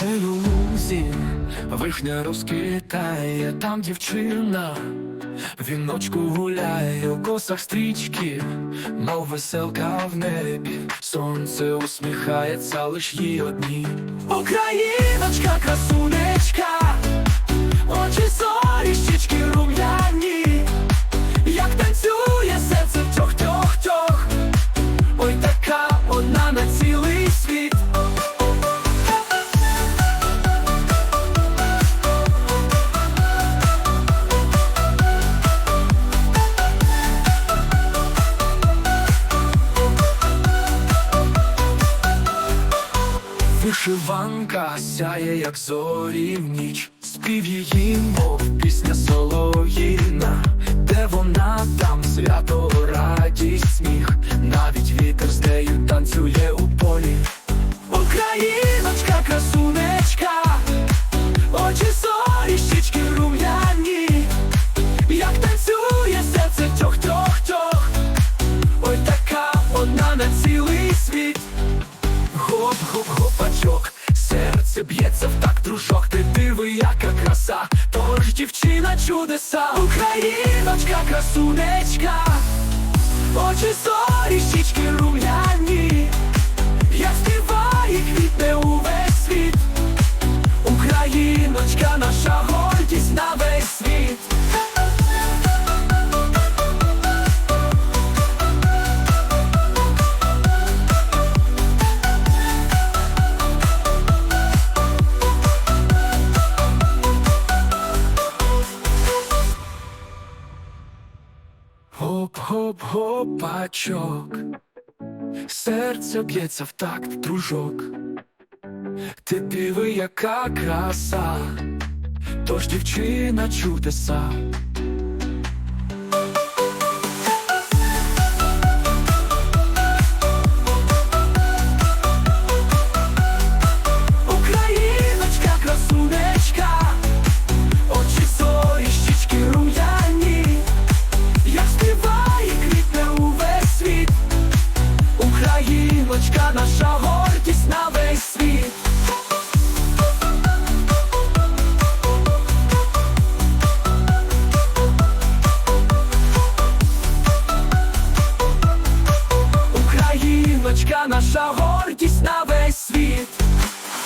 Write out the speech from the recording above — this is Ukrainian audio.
Селю лузі, вишня розквітає, там дівчина, віночку гуляє, у косах стрічки, мов веселка в небі, сонце усміхається лиш їй одні. Україночка, красунечка, Вишиванка сяє, як зорі в ніч, спів її, мов пісня солов'їна, де вона там? Свято, радість, сміх, дружок, ти диви, яка краса, тож дівчина чудеса, Україночка, красунечка, очі зорі, щічки рум'яні, як співає, квітне увесь світ, Україночка, наша Гоп-гоп-гопачок, серце б'ється в такт дружок. Ти диви, яка краса, тож дівчина чудеса, наша гордість на весь світ. Україночка наша гордість